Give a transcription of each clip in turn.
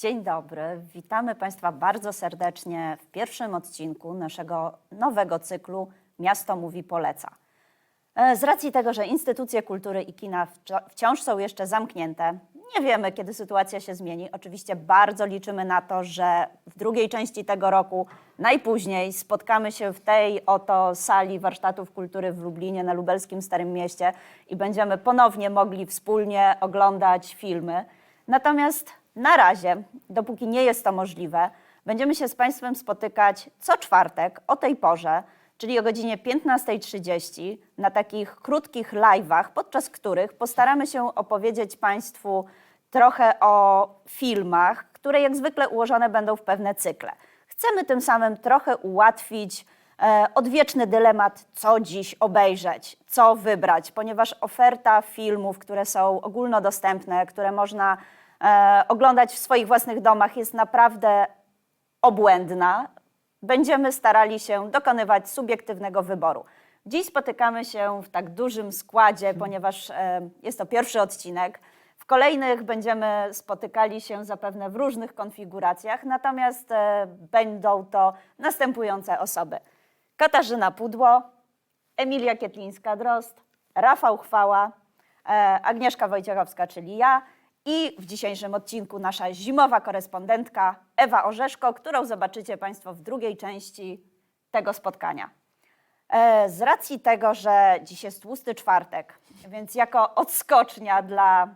Dzień dobry, witamy Państwa bardzo serdecznie w pierwszym odcinku naszego nowego cyklu Miasto Mówi Poleca. E, Z racji tego, że instytucje kultury i kina wciąż są jeszcze zamknięte, nie wiemy, kiedy sytuacja się zmieni. Oczywiście bardzo liczymy na to, że w drugiej części tego roku, najpóźniej, spotkamy się w tej oto sali warsztatów kultury w Lublinie, na lubelskim Starym Mieście i będziemy ponownie mogli wspólnie oglądać filmy. Natomiast na razie, dopóki nie jest to możliwe, będziemy się z Państwem spotykać co czwartek o tej porze, czyli o godzinie 15.30 na takich krótkich live'ach, podczas których postaramy się opowiedzieć Państwu trochę o filmach, które jak zwykle ułożone będą w pewne cykle. Chcemy tym samym trochę ułatwić e, odwieczny dylemat, co dziś obejrzeć, co wybrać, ponieważ oferta filmów, które są ogólnodostępne, które można oglądać w swoich własnych domach, jest naprawdę obłędna. Będziemy starali się dokonywać subiektywnego wyboru. Dziś spotykamy się w tak dużym składzie, ponieważ e, jest to pierwszy odcinek. W kolejnych będziemy spotykali się zapewne w różnych konfiguracjach, natomiast e, będą to następujące osoby: Katarzyna Pudło, Emilia Kietlińska-Drost, Rafał Chwała, e, Agnieszka Wojciechowska, czyli ja i w dzisiejszym odcinku nasza zimowa korespondentka Ewa Orzeszko, którą zobaczycie Państwo w drugiej części tego spotkania. E, Z racji tego, że dziś jest tłusty czwartek, więc jako odskocznia dla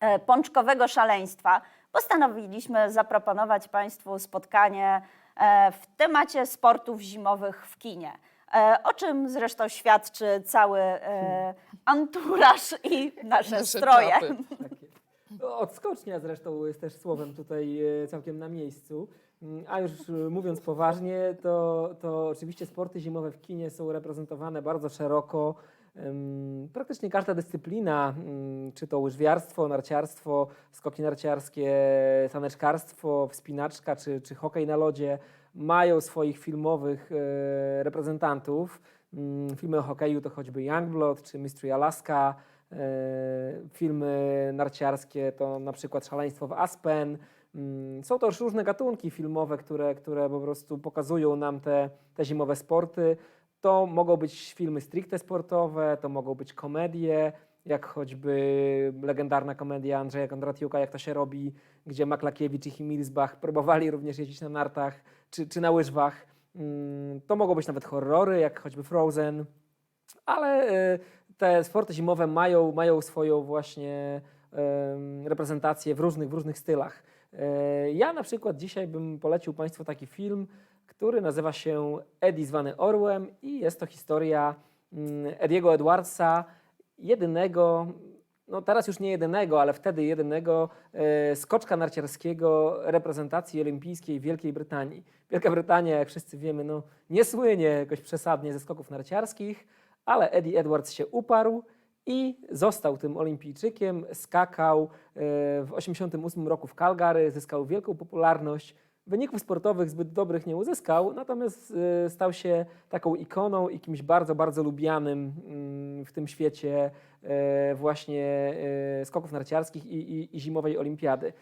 e, pączkowego szaleństwa postanowiliśmy zaproponować Państwu spotkanie e, w temacie sportów zimowych w kinie. O czym zresztą świadczy cały e, anturaż i nasze, Nasze stroje. czapy. No, Odskocznia zresztą jest też słowem tutaj e, całkiem na miejscu. Mm, A już e, mówiąc poważnie, to, to oczywiście sporty zimowe w kinie są reprezentowane bardzo szeroko. Praktycznie każda dyscyplina, ym, czy to łyżwiarstwo, narciarstwo, skoki narciarskie, taneczkarstwo, wspinaczka, czy, czy hokej na lodzie, mają swoich filmowych e, reprezentantów. Ym, Filmy o hokeju to choćby Youngblood czy Mystery Alaska. E, Filmy narciarskie to na przykład Szaleństwo w Aspen. Mm, Są to już różne gatunki filmowe, które, które po prostu pokazują nam te, te zimowe sporty. To mogą być filmy stricte sportowe, to mogą być komedie, jak choćby legendarna komedia Andrzeja Kondratiuka, jak to się robi, gdzie Maklakiewicz i Himmelsbach próbowali również jeździć na nartach czy, czy na łyżwach. Mm, To mogą być nawet horrory, jak choćby Frozen, ale e, te sporty zimowe mają, mają swoją właśnie reprezentację w różnych, w różnych stylach. E, Ja na przykład dzisiaj bym polecił Państwu taki film, który nazywa się Eddie zwany Orłem i jest to historia mm, Ediego Edwardsa, jedynego, no teraz już nie jedynego, ale wtedy jedynego e, skoczka narciarskiego reprezentacji olimpijskiej Wielkiej Brytanii. Wielka Brytania, jak wszyscy wiemy, no, nie słynie jakoś przesadnie ze skoków narciarskich, ale Eddie Edwards się uparł i został tym olimpijczykiem. Skakał e, w 1988 roku w Calgary, zyskał wielką popularność. Wyników sportowych zbyt dobrych nie uzyskał, natomiast e, stał się taką ikoną i kimś bardzo, bardzo lubianym mm, w tym świecie e, właśnie skoków narciarskich i, i, i zimowej olimpiady.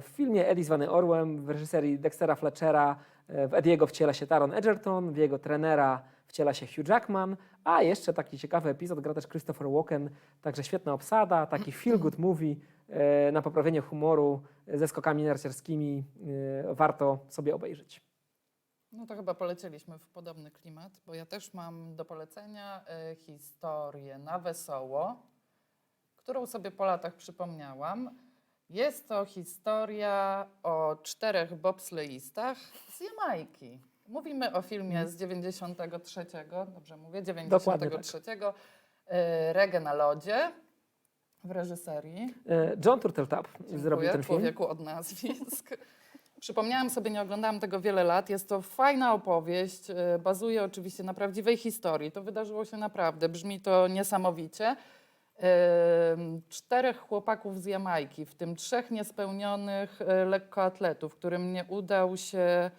W filmie Eddie zwany Orłem w reżyserii Dextera Fletchera w Ediego wciela się Taron Egerton, w jego trenera wciela się Hugh Jackman, a jeszcze taki ciekawy epizod gra też Christopher Walken, także świetna obsada, taki feel good movie e, na poprawienie humoru e, ze skokami narciarskimi e, warto sobie obejrzeć. No to chyba polecieliśmy w podobny klimat, bo ja też mam do polecenia y, historię na wesoło, którą sobie po latach przypomniałam. Jest to historia o czterech bobsleistach z Jamajki. Mówimy o filmie z 93, dobrze mówię, 93, y, Reggae na lodzie w reżyserii. E, John Turteltaub zrobił ten film. człowieku od nazwisk. Przypomniałam sobie, nie oglądałam tego wiele lat. Jest to fajna opowieść. e, Bazuje oczywiście na prawdziwej historii. To wydarzyło się naprawdę. Brzmi to niesamowicie. Czterech chłopaków z Jamajki, w tym trzech niespełnionych lekkoatletów, którym nie udał się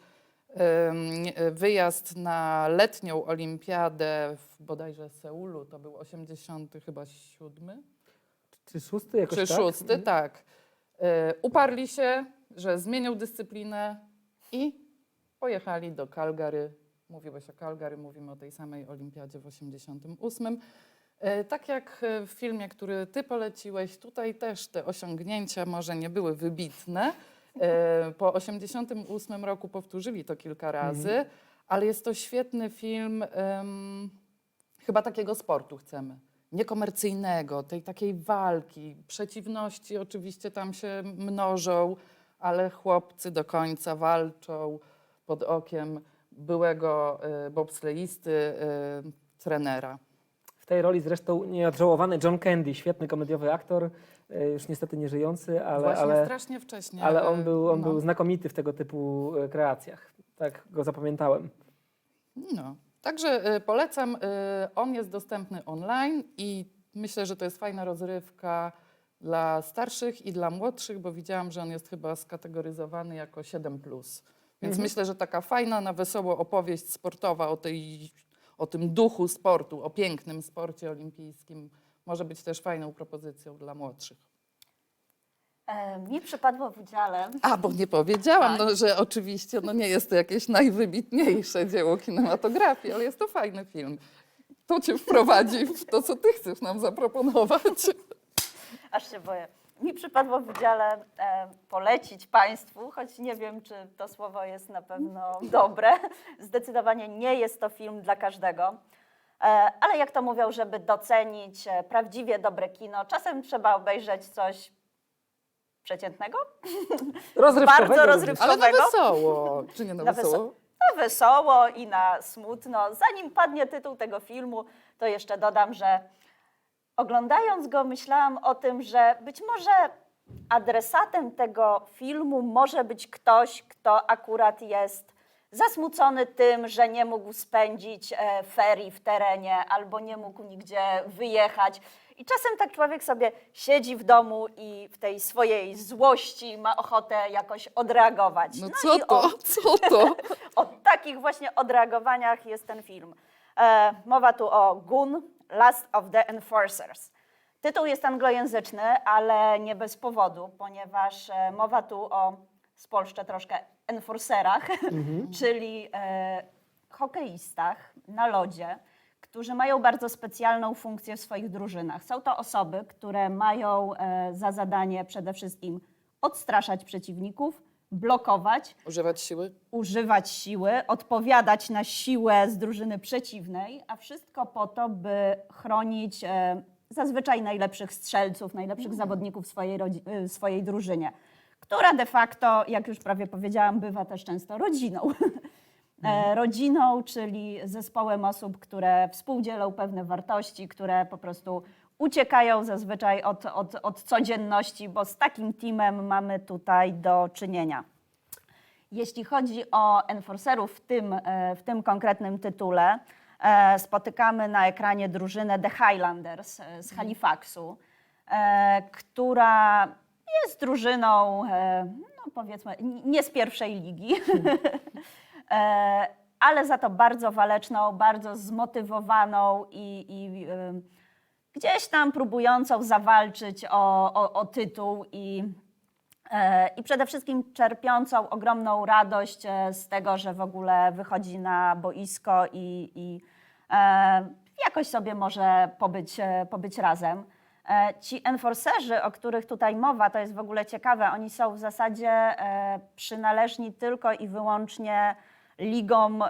wyjazd na letnią olimpiadę w bodajże Seulu, to był 80 chyba siódmy Czy szósty jakoś czy tak? szósty, tak. E, Uparli się, że zmienił dyscyplinę i pojechali do Calgary. Mówiłeś o Calgary, mówimy o tej samej olimpiadzie w 88. E, Tak jak e, w filmie, który ty poleciłeś, tutaj też te osiągnięcia może nie były wybitne. E, Po 88 roku powtórzyli to kilka razy, ale jest to świetny film. em, chyba takiego sportu chcemy. Niekomercyjnego, tej takiej walki. Przeciwności oczywiście tam się mnożą, ale chłopcy do końca walczą pod okiem byłego y, bobsleisty, y, trenera. Tej roli zresztą nieodżałowany John Candy, świetny komediowy aktor, e, już niestety nie żyjący, ale, Właśnie ale, strasznie wcześnie. ale on, y, był, on no. był znakomity w tego typu e, kreacjach. Tak go zapamiętałem. No. Także polecam. On jest dostępny online i myślę, że to jest fajna rozrywka dla starszych i dla młodszych, bo widziałam, że on jest chyba skategoryzowany jako 7. Więc Mhm. myślę, że taka fajna na wesoło opowieść sportowa o, tej, o tym duchu sportu, o pięknym sporcie olimpijskim może być też fajną propozycją dla młodszych. E, Mi przypadło w udziale A, bo nie powiedziałam, Tak. no, że oczywiście no, nie jest to jakieś najwybitniejsze dzieło kinematografii, ale jest to fajny film. To cię wprowadzi w to, co ty chcesz nam zaproponować. Aż się boję. Mi przypadło w udziale e, polecić Państwu, choć nie wiem, czy to słowo jest na pewno dobre. Zdecydowanie nie jest to film dla każdego. E, ale jak to mówią, żeby docenić e, prawdziwie dobre kino, czasem trzeba obejrzeć coś przeciętnego, Rozrywkowego Bardzo również. Ale na wesoło. Czy nie na, Na wesoło? na wesoło i na smutno. Zanim padnie tytuł tego filmu, to jeszcze dodam, że oglądając go myślałam o tym, że być może adresatem tego filmu może być ktoś, kto akurat jest zasmucony tym, że nie mógł spędzić e, ferii w terenie albo nie mógł nigdzie wyjechać. I czasem tak człowiek sobie siedzi w domu i w tej swojej złości ma ochotę jakoś odreagować. No i co to? o- Co to? o takich właśnie odreagowaniach jest ten film. E, mowa tu o Gun, Last of the Enforcers. Tytuł jest anglojęzyczny, ale nie bez powodu, ponieważ e, mowa tu o, spolszczę troszkę, enforcerach, czyli e, hokeistach na lodzie, którzy mają bardzo specjalną funkcję w swoich drużynach. Są to osoby, które mają e, za zadanie przede wszystkim odstraszać przeciwników, blokować, Używać siły? używać siły, odpowiadać na siłę z drużyny przeciwnej, a wszystko po to, by chronić e, zazwyczaj najlepszych strzelców, najlepszych zawodników w swojej, rodzi- e, swojej drużynie, która de facto, jak już prawie powiedziałam, bywa też często rodziną. E, rodziną, czyli zespołem osób, które współdzielą pewne wartości, które po prostu uciekają zazwyczaj od, od, od codzienności, bo z takim teamem mamy tutaj do czynienia. Jeśli chodzi o enforcerów w tym, e, w tym konkretnym tytule, e, spotykamy na ekranie drużynę The Highlanders e, z Halifaxu, e, która jest drużyną, no powiedzmy, nie z pierwszej ligi, ale za to bardzo waleczną, bardzo zmotywowaną i, i gdzieś tam próbującą zawalczyć o, o, o tytuł i E, I przede wszystkim czerpiącą ogromną radość e, z tego, że w ogóle wychodzi na boisko i, i e, jakoś sobie może pobyć, pobyć razem. Ci enforcerzy, o których tutaj mowa, to jest w ogóle ciekawe, oni są w zasadzie przynależni tylko i wyłącznie ligom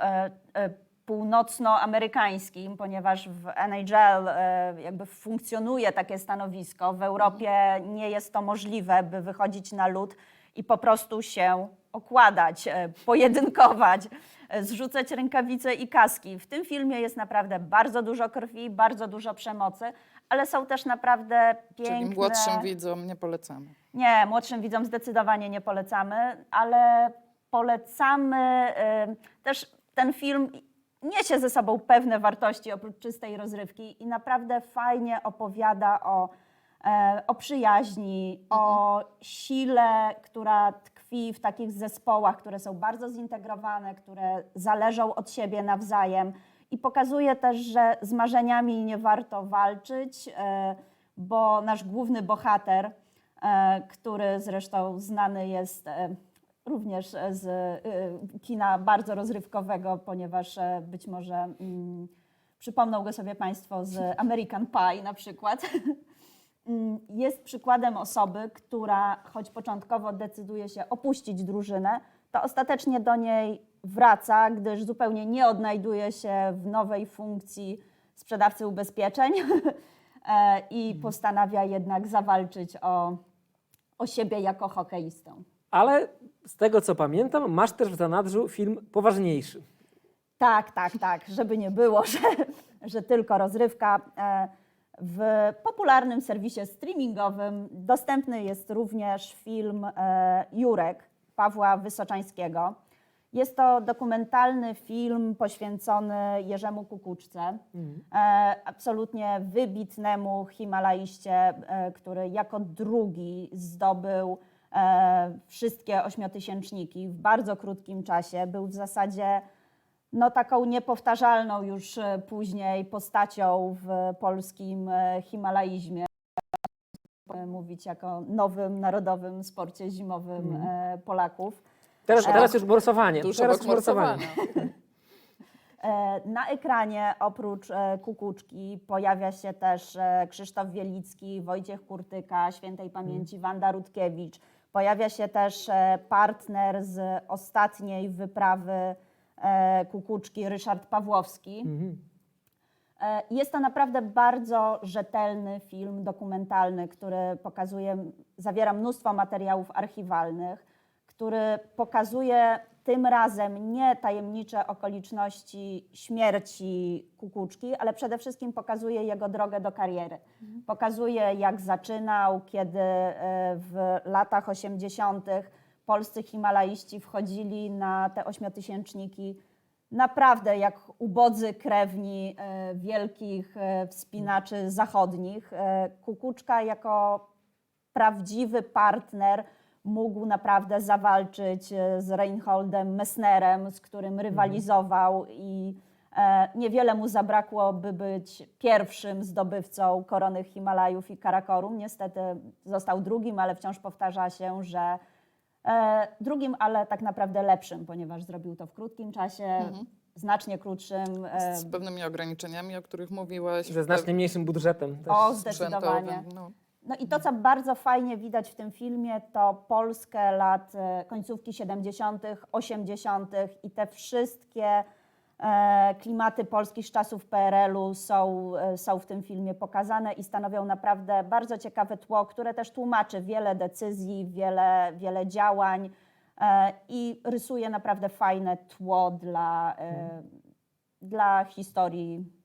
północnoamerykańskim, ponieważ w NHL e, jakby funkcjonuje takie stanowisko. W Europie nie jest to możliwe, by wychodzić na lód i po prostu się okładać, e, pojedynkować, e, zrzucać rękawice i kaski. W tym filmie jest naprawdę bardzo dużo krwi, bardzo dużo przemocy, ale są też naprawdę piękne... Czyli młodszym widzom nie polecamy. Nie, młodszym widzom zdecydowanie nie polecamy, ale polecamy też ten film niesie ze sobą pewne wartości oprócz czystej rozrywki i naprawdę fajnie opowiada o, e, o przyjaźni, o sile, która tkwi w takich zespołach, które są bardzo zintegrowane, które zależą od siebie nawzajem. I pokazuje też, że z marzeniami nie warto walczyć, e, bo nasz główny bohater e, który zresztą znany jest e, również z e, kina bardzo rozrywkowego, ponieważ e, być może mm, przypomną go sobie Państwo z American Pie na przykład. Mm, Jest przykładem osoby, która choć początkowo decyduje się opuścić drużynę, to ostatecznie do niej wraca, gdyż zupełnie nie odnajduje się w nowej funkcji sprzedawcy ubezpieczeń e, i postanawia jednak zawalczyć o, o siebie jako hokeistę. Ale z tego co pamiętam, masz też w zanadrzu film poważniejszy. Tak, tak, tak, żeby nie było, że, że tylko rozrywka. E, W popularnym serwisie streamingowym dostępny jest również film e, Jurek Pawła Wysoczańskiego. Jest to dokumentalny film poświęcony Jerzemu Kukuczce, e, absolutnie wybitnemu Himalaiście, który jako drugi zdobył wszystkie ośmiotysięczniki w bardzo krótkim czasie. Był w zasadzie no, taką niepowtarzalną już e, później postacią w polskim e, himalaizmie. E, Mówić jako nowym narodowym sporcie zimowym e, Polaków. Teraz, E, teraz już morsowanie. Tuż teraz już morsowanie. E, Na ekranie oprócz e, Kukuczki pojawia się też e, Krzysztof Wielicki, Wojciech Kurtyka, świętej pamięci Wanda Rutkiewicz. Pojawia się też e, partner z ostatniej wyprawy e, Kukuczki, Ryszard Pawłowski. Mhm. E, Jest to naprawdę bardzo rzetelny film dokumentalny, który pokazuje, zawiera mnóstwo materiałów archiwalnych, który pokazuje tym razem nie tajemnicze okoliczności śmierci Kukuczki, ale przede wszystkim pokazuje jego drogę do kariery. Pokazuje, jak zaczynał, kiedy e, w latach 80. polscy himalaiści wchodzili na te ośmiotysięczniki naprawdę jak ubodzy krewni e, wielkich e, wspinaczy zachodnich. Kukuczka jako prawdziwy partner mógł naprawdę zawalczyć e, z Reinholdem Messnerem, z którym rywalizował i e, niewiele mu zabrakło, by być pierwszym zdobywcą korony Himalajów i Karakorum. Niestety został drugim, ale wciąż powtarza się, że e, drugim, ale tak naprawdę lepszym, ponieważ zrobił to w krótkim czasie, znacznie krótszym. e, Z pewnymi ograniczeniami, o których mówiłaś. Ze znacznie mniejszym budżetem. Też. O, zdecydowanie. No. No i to, co bardzo fajnie widać w tym filmie, to Polskę lat e, końcówki 70., 80. i te wszystkie e, klimaty Polski z czasów PRL-u są, e, są w tym filmie pokazane i stanowią naprawdę bardzo ciekawe tło, które też tłumaczy wiele decyzji, wiele, wiele działań i rysuje naprawdę fajne tło dla, e, dla historii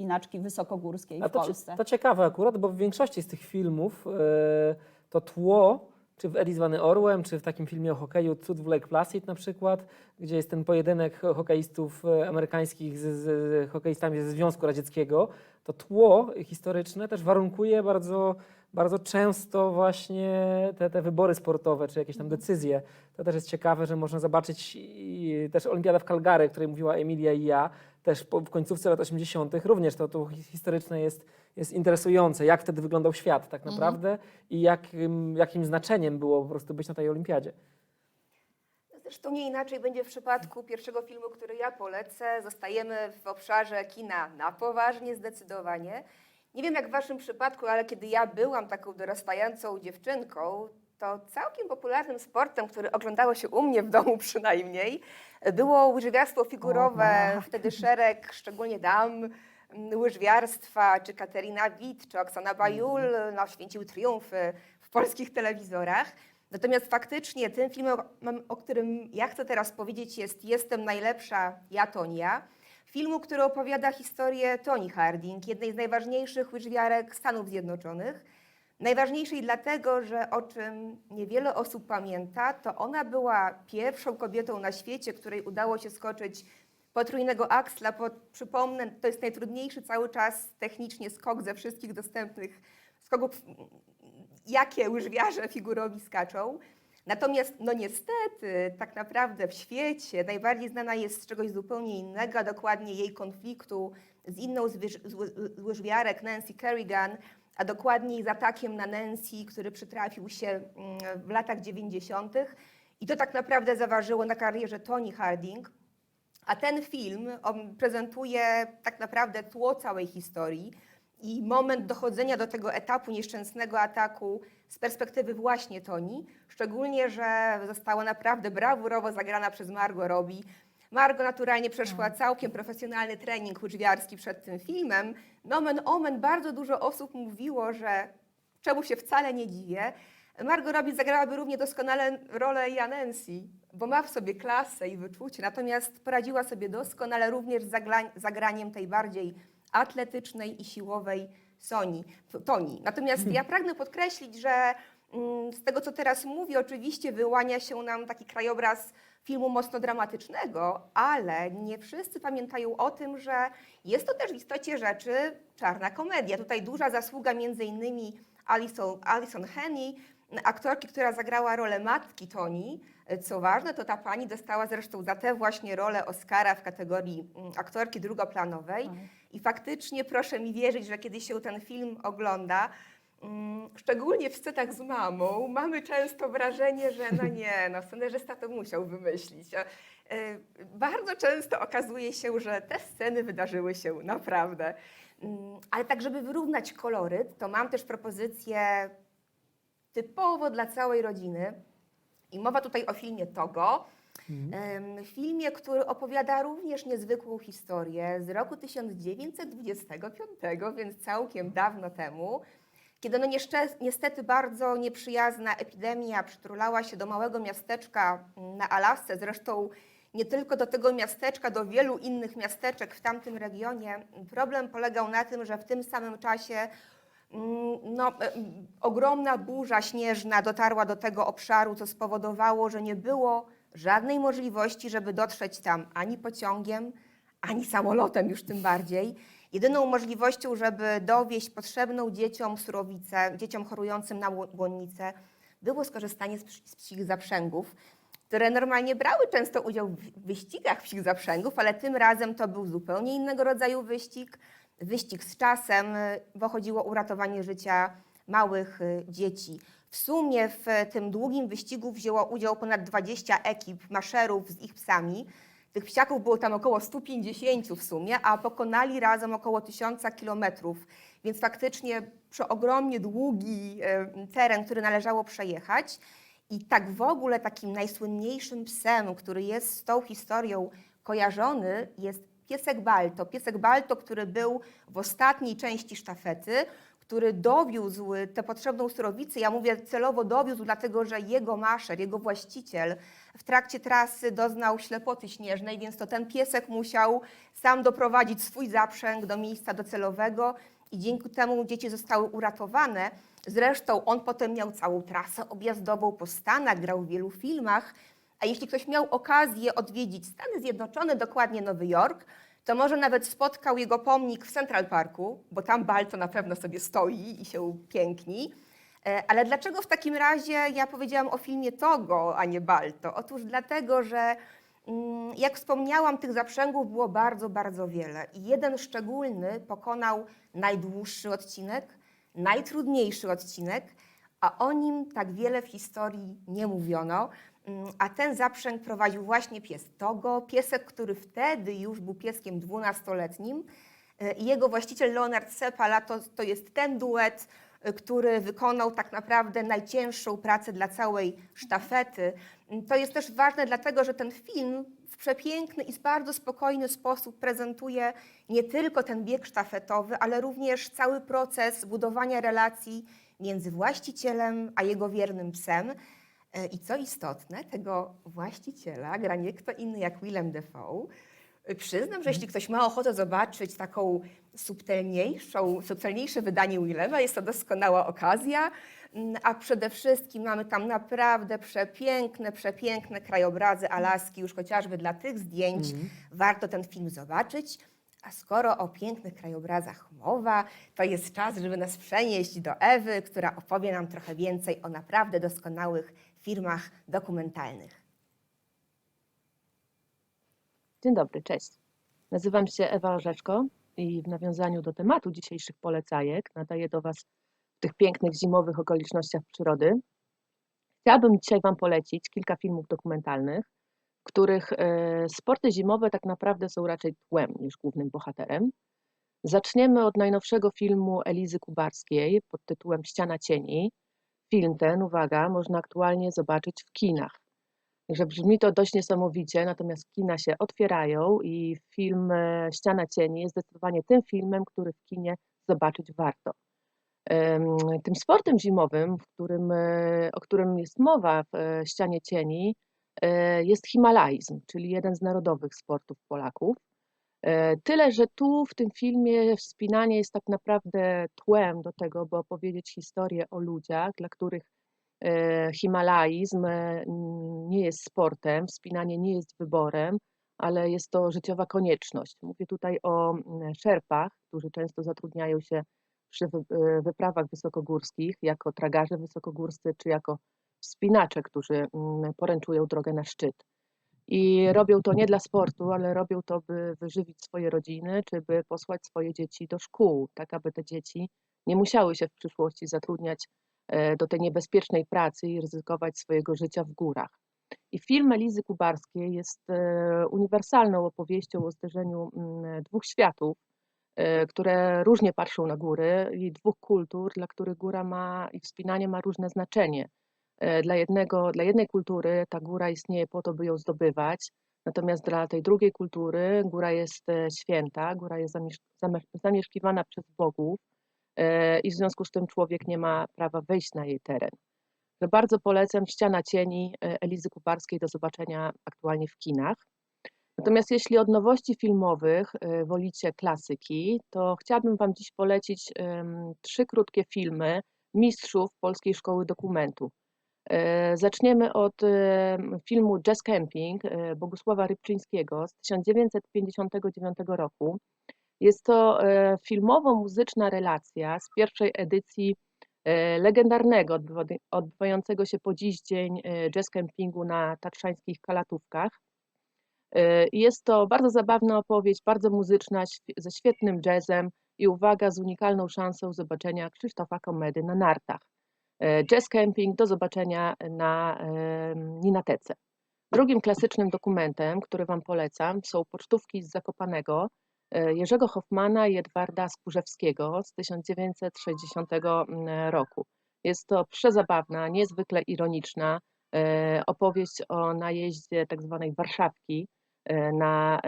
wspinaczki wysokogórskiej A w to, Polsce. to ciekawe akurat, bo w większości z tych filmów e, to tło, czy w Eli zwany Orłem, czy w takim filmie o hokeju Cud w Lake Placid na przykład, gdzie jest ten pojedynek ho- hokeistów e, amerykańskich z, z, z hokeistami ze Związku Radzieckiego, to tło historyczne też warunkuje bardzo, bardzo często właśnie te, te wybory sportowe, czy jakieś tam decyzje. To też jest ciekawe, że można zobaczyć też Olimpiada w Calgary, o której mówiła Emilia i ja, też po, w końcówce lat 80. również to, to hi- historyczne jest, jest interesujące, jak wtedy wyglądał świat tak naprawdę i jakim, jakim znaczeniem było po prostu być na tej olimpiadzie. Zresztą nie inaczej będzie w przypadku pierwszego filmu, który ja polecę. Zostajemy w obszarze kina na poważnie, zdecydowanie. Nie wiem jak w waszym przypadku, ale kiedy ja byłam taką dorastającą dziewczynką, to całkiem popularnym sportem, który oglądało się u mnie w domu przynajmniej, było łyżwiarstwo figurowe. tak. Wtedy szereg, szczególnie dam, mm, łyżwiarstwa, czy Katerina Witt, czy Oksana Bajul, no, święciły triumfy w polskich telewizorach. Natomiast faktycznie tym filmem, o- o którym ja chcę teraz powiedzieć jest Jestem najlepsza, ja Tonia. Filmu, który opowiada historię Toni Harding, jednej z najważniejszych łyżwiarek Stanów Zjednoczonych. Najważniejszej dlatego, że o czym niewiele osób pamięta, to ona była pierwszą kobietą na świecie, której udało się skoczyć potrójnego aksla. Po, przypomnę, to jest najtrudniejszy cały czas technicznie skok ze wszystkich dostępnych skoków, jakie łyżwiarze figurowi skaczą. Natomiast, no niestety, tak naprawdę w świecie najbardziej znana jest z czegoś zupełnie innego, a dokładnie jej konfliktu z inną z, łyżwiarek, Nancy Kerrigan, a dokładniej z atakiem na Nancy, który przytrafił się mm, w latach 90. I to tak naprawdę zaważyło na karierze Toni Harding. A ten film prezentuje tak naprawdę tło całej historii i moment dochodzenia do tego etapu nieszczęsnego ataku z perspektywy właśnie Toni, szczególnie, że została naprawdę brawurowo zagrana przez Margot Robbie. Margot naturalnie przeszła całkiem profesjonalny trening łyżwiarski przed tym filmem. Nomen omen, bardzo dużo osób mówiło, że czemu się wcale nie dziwię, Margot Robbie zagrałaby równie doskonale rolę Janensi, bo ma w sobie klasę i wyczucie, natomiast poradziła sobie doskonale również z zagraniem tej bardziej atletycznej i siłowej Soni, Toni. Natomiast ja pragnę podkreślić, że mm, z tego, co teraz mówię, oczywiście wyłania się nam taki krajobraz filmu mocno dramatycznego, ale nie wszyscy pamiętają o tym, że jest to też w istocie rzeczy czarna komedia. Tutaj duża zasługa między innymi Alison, Alison Henny, aktorki, która zagrała rolę matki Toni. Co ważne, to ta pani dostała zresztą za tę właśnie rolę Oscara w kategorii mm, aktorki drugoplanowej. I faktycznie proszę mi wierzyć, że kiedy się ten film ogląda, mm, szczególnie w scenach z mamą, mamy często wrażenie, że no nie, no scenarzysta to musiał wymyślić. E, Bardzo często okazuje się, że te sceny wydarzyły się naprawdę. Mm, Ale tak, żeby wyrównać koloryt, to mam też propozycję typowo dla całej rodziny. I mowa tutaj o filmie Togo. Em, Filmie, który opowiada również niezwykłą historię z roku 1925, więc całkiem dawno temu, kiedy no niestety bardzo nieprzyjazna epidemia przytulała się do małego miasteczka na Alasce, zresztą nie tylko do tego miasteczka, do wielu innych miasteczek w tamtym regionie. Problem polegał na tym, że w tym samym czasie Mm, no, e, ogromna burza śnieżna dotarła do tego obszaru, co spowodowało, że nie było żadnej możliwości, żeby dotrzeć tam ani pociągiem, ani samolotem już tym bardziej. Jedyną możliwością, żeby dowieść potrzebną dzieciom surowicę, dzieciom chorującym na ło- błonnicę, było skorzystanie z psich zaprzęgów, które normalnie brały często udział w wyścigach psich zaprzęgów, ale tym razem to był zupełnie innego rodzaju wyścig, wyścig z czasem, bo chodziło o uratowanie życia małych y, dzieci. W sumie w tym długim wyścigu wzięło udział ponad 20 ekip maszerów z ich psami. Tych psiaków było tam około 150 w sumie, a pokonali razem około 1000 kilometrów, więc faktycznie przeogromnie długi y, teren, który należało przejechać. I tak w ogóle takim najsłynniejszym psem, który jest z tą historią kojarzony, jest piesek Balto. Piesek Balto, który był w ostatniej części sztafety, który dowiózł tę potrzebną surowicę. Ja mówię celowo dowiózł, dlatego że jego maszer, jego właściciel w trakcie trasy doznał ślepoty śnieżnej, więc to ten piesek musiał sam doprowadzić swój zaprzęg do miejsca docelowego i dzięki temu dzieci zostały uratowane. Zresztą on potem miał całą trasę objazdową po Stanach, grał w wielu filmach. A jeśli ktoś miał okazję odwiedzić Stany Zjednoczone, dokładnie Nowy Jork, to może nawet spotkał jego pomnik w Central Parku, bo tam Balto na pewno sobie stoi i się piękni. E, Ale dlaczego w takim razie ja powiedziałam o filmie Togo, a nie Balto? Otóż dlatego, że mm, jak wspomniałam, tych zaprzęgów było bardzo, bardzo wiele. I jeden szczególny pokonał najdłuższy odcinek, najtrudniejszy odcinek, a o nim tak wiele w historii nie mówiono. Mm, A ten zaprzęg prowadził właśnie pies Togo, piesek, który wtedy już był pieskiem dwunastoletnim. E, jego właściciel Leonard Sepala to, to jest ten duet, e, który wykonał tak naprawdę najcięższą pracę dla całej sztafety. Mm, To jest też ważne, dlatego że ten film w przepiękny i bardzo spokojny sposób prezentuje nie tylko ten bieg sztafetowy, ale również cały proces budowania relacji między właścicielem a jego wiernym psem. E, I co istotne, tego właściciela gra nie kto inny jak Willem Dafoe. E, Przyznam, że jeśli ktoś ma ochotę zobaczyć taką subtelniejszą, subtelniejsze wydanie Willema, jest to doskonała okazja. Mm, A przede wszystkim mamy tam naprawdę przepiękne, przepiękne krajobrazy Alaski, już chociażby dla tych zdjęć warto ten film zobaczyć. A skoro o pięknych krajobrazach mowa, to jest czas, żeby nas przenieść do Ewy, która opowie nam trochę więcej o naprawdę doskonałych filmach dokumentalnych. Dzień dobry, cześć. Nazywam się Ewa Orzeszko i w nawiązaniu do tematu dzisiejszych polecajek nadaję do Was w tych pięknych zimowych okolicznościach przyrody. Chciałabym dzisiaj Wam polecić kilka filmów dokumentalnych, w których e, sporty zimowe tak naprawdę są raczej tłem niż głównym bohaterem. Zaczniemy od najnowszego filmu Elizy Kubarskiej pod tytułem Ściana cieni. Film ten, uwaga, można aktualnie zobaczyć w kinach. Także brzmi to dość niesamowicie, natomiast kina się otwierają i film e, Ściana cieni jest zdecydowanie tym filmem, który w kinie zobaczyć warto. Tym sportem zimowym, w którym, e, o którym jest mowa w e, Ścianie cieni, jest himalaizm, czyli jeden z narodowych sportów Polaków. E, Tyle, że tu w tym filmie wspinanie jest tak naprawdę tłem do tego, by opowiedzieć historię o ludziach, dla których e, himalaizm e, nie jest sportem, wspinanie nie jest wyborem, ale jest to życiowa konieczność. Mówię tutaj o mm, szerpach, którzy często zatrudniają się przy wy- wyprawach wysokogórskich jako tragarze wysokogórscy czy jako wspinacze, którzy mm, poręczują drogę na szczyt. I robią to nie dla sportu, ale robią to, by wyżywić swoje rodziny, czy by posłać swoje dzieci do szkół, tak aby te dzieci nie musiały się w przyszłości zatrudniać e, do tej niebezpiecznej pracy i ryzykować swojego życia w górach. I film Elizy Kubarskiej jest e, uniwersalną opowieścią o zderzeniu mm, dwóch światów, e, które różnie patrzą na góry i dwóch kultur, dla których góra ma i wspinanie ma różne znaczenie. E, Dla, jednego, dla jednej kultury ta góra istnieje po to, by ją zdobywać, natomiast dla tej drugiej kultury góra jest e, święta, góra jest zamiesz- zamiesz- zamieszkiwana przez bogów e, i w związku z tym człowiek nie ma prawa wejść na jej teren. Że bardzo polecam Ściana Cieni Elizy Kuparskiej do zobaczenia aktualnie w kinach. Natomiast jeśli od nowości filmowych wolicie klasyki, to chciałabym Wam dziś polecić trzy krótkie filmy mistrzów Polskiej Szkoły Dokumentu. E, Zaczniemy od e, filmu Jazz Camping e, Bogusława Rybczyńskiego z 1959 roku. Jest to filmowo-muzyczna relacja z pierwszej edycji legendarnego odbywa- odbywającego się po dziś dzień jazz campingu na tatrzańskich Kalatówkach. Jest to bardzo zabawna opowieść, bardzo muzyczna, ze świetnym jazzem i uwaga, z unikalną szansą zobaczenia Krzysztofa Komedy na nartach. E, Jazz Camping do zobaczenia na Ninatece. Drugim klasycznym dokumentem, który Wam polecam, są pocztówki z Zakopanego e, Jerzego Hoffmana i Edwarda Skórzewskiego z 1960 roku. Jest to przezabawna, niezwykle ironiczna e, opowieść o najeździe tak zwanej Warszawki na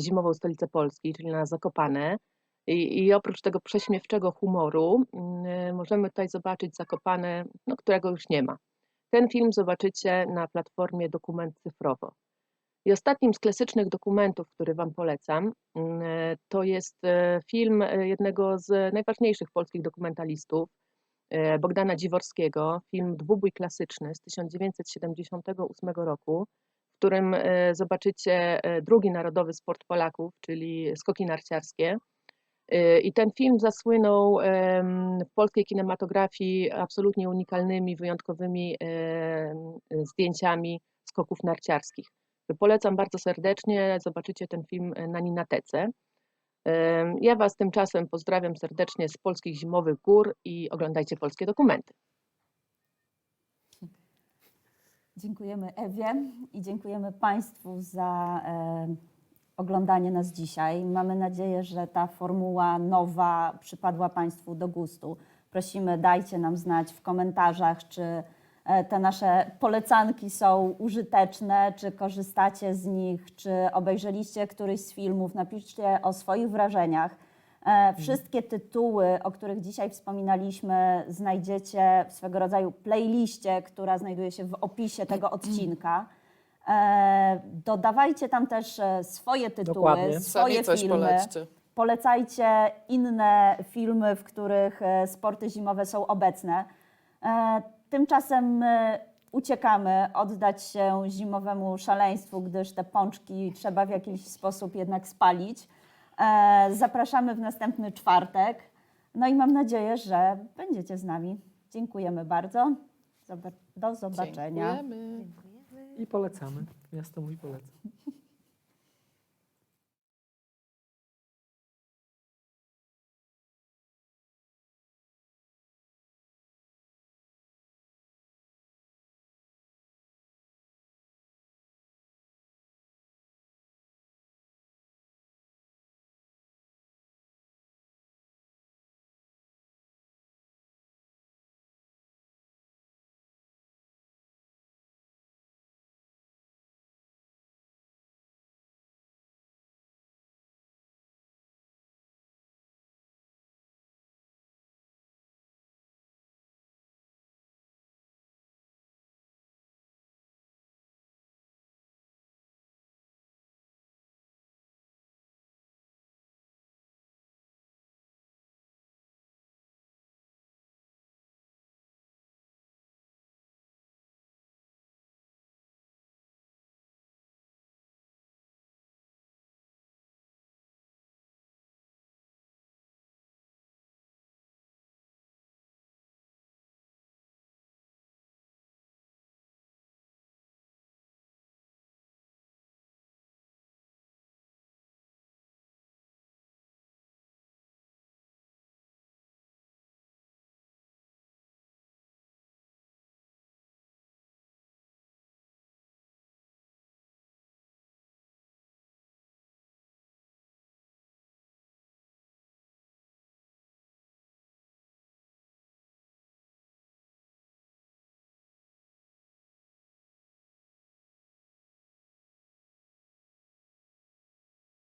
zimową stolicę Polski, czyli na Zakopane. I, oprócz tego prześmiewczego humoru mm, możemy tutaj zobaczyć Zakopane, no, którego już nie ma. Ten film zobaczycie na platformie Dokument Cyfrowo. I ostatnim z klasycznych dokumentów, który Wam polecam, mm, to jest e, film e, jednego z najważniejszych polskich dokumentalistów, e, Bogdana Dziworskiego, film Dwubój klasyczny z 1978 roku, w którym zobaczycie drugi narodowy sport Polaków, czyli skoki narciarskie. I ten film zasłynął w polskiej kinematografii absolutnie unikalnymi, wyjątkowymi zdjęciami skoków narciarskich. Polecam bardzo serdecznie, zobaczycie ten film na Ninatece. Ja Was tymczasem pozdrawiam serdecznie z polskich zimowych gór i oglądajcie polskie dokumenty. Dziękujemy Ewie i dziękujemy Państwu za oglądanie nas dzisiaj. Mamy nadzieję, że ta formuła nowa przypadła Państwu do gustu. Prosimy, dajcie nam znać w komentarzach, czy e, te nasze polecanki są użyteczne, czy korzystacie z nich, czy obejrzeliście któryś z filmów. Napiszcie o swoich wrażeniach. E, Wszystkie tytuły, o których dzisiaj wspominaliśmy, znajdziecie w swego rodzaju playliście, która znajduje się w opisie tego odcinka. E, Dodawajcie tam też e, swoje tytuły, Dokładnie. swoje Sami coś filmy. polećcie. Polecajcie inne filmy, w których e, sporty zimowe są obecne. Tymczasem uciekamy oddać się zimowemu szaleństwu, gdyż te pączki trzeba w jakiś sposób jednak spalić. Zapraszamy w następny czwartek. No i mam nadzieję, że będziecie z nami. Dziękujemy bardzo. Do zobaczenia. Dziękujemy. I polecamy. Miasto mój polecam.